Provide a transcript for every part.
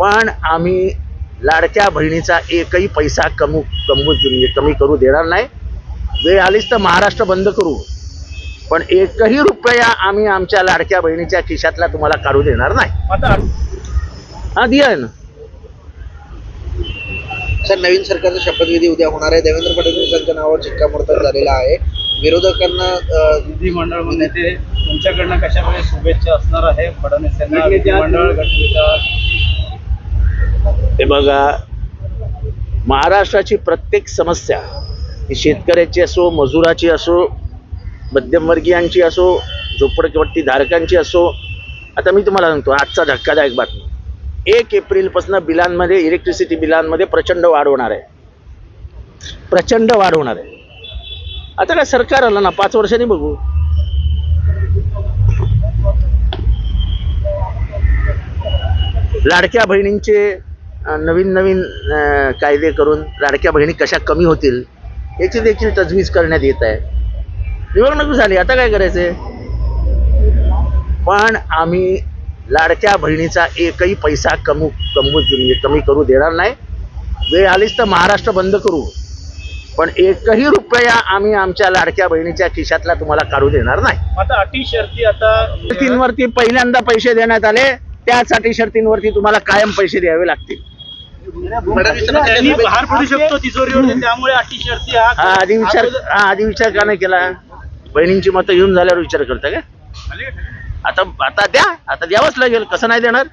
पण आम्ही लाडक्या बहिणीचा एकही पैसा कमू कमवू म्हणजे कमी करू देणार नाही. वेळ आलीच तर महाराष्ट्र बंद करू. पण एकही रुपया आम्ही आमच्या लाडक्या बहिणीच्या खिशातला तुम्हाला काढू देणार नाही. आता हा दिया ना. सर नवीन सरकारचा शपथविधी उद्या होणार आहे. देवेंद्र फडणवीस यांच्या नावावर शिक्कामोर्तब झालेला आहे. विरोधकांना विधिमंडळ नेते तुमच्याकडनं कशा प्रकारे शुभेच्छा असणार आहे? फडणवीस यांना विधिमंडळ गटविकास बघा महाराष्ट्राची प्रत्येक समस्या ही शेतकऱ्याची असो मजुराची असो मध्यमवर्गीयांची असो झोपडपट्टी धारकांची असो आता मी तुम्हाला सांगतो आजचा धक्कादायक बातमी. एक एप्रिलपासून बिलांमध्ये इलेक्ट्रिसिटी बिलांमध्ये प्रचंड वाढ होणार आहे. प्रचंड वाढ होणार आहे. आता काय सरकार आलं ना पाच वर्षांनी बघू. लाडक्या बहिणींचे नवीन नवीन कायदे करून लाडक्या बहिणी कशा कमी होतील याची देखील तजवीज करण्यात येत आहे. निवडणूक झाली आता काय करायचंय? पण आम्ही लाडक्या बहिणीचा एकही पैसा कमू कमवू म्हणजे कमी करू देणार नाही. वेळ आलीच तर महाराष्ट्र बंद करू. पण एकही रुपया आम्ही आमच्या लाडक्या बहिणीच्या खिशातला तुम्हाला काढू देणार नाही. आता अटी शर्ती आता शर्तींवरती पहिल्यांदा पैसे देण्यात आले त्याच अटी शर्तींवरती तुम्हाला कायम पैसे द्यावे लागतील. त्यांनी? भार पडू शकतो तिजोरीवर त्यामुळे अटी शर्ती हा हा आधी विचार हा आधी विचार का नाही केला? बहिणींची मतं घेऊन झाल्यावर विचार करता का? आता आता द्या आता द्यावंच लागेल कसं नाही देणार?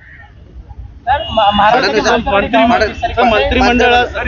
मंत्रिमंडळ मंत्रिमंडळात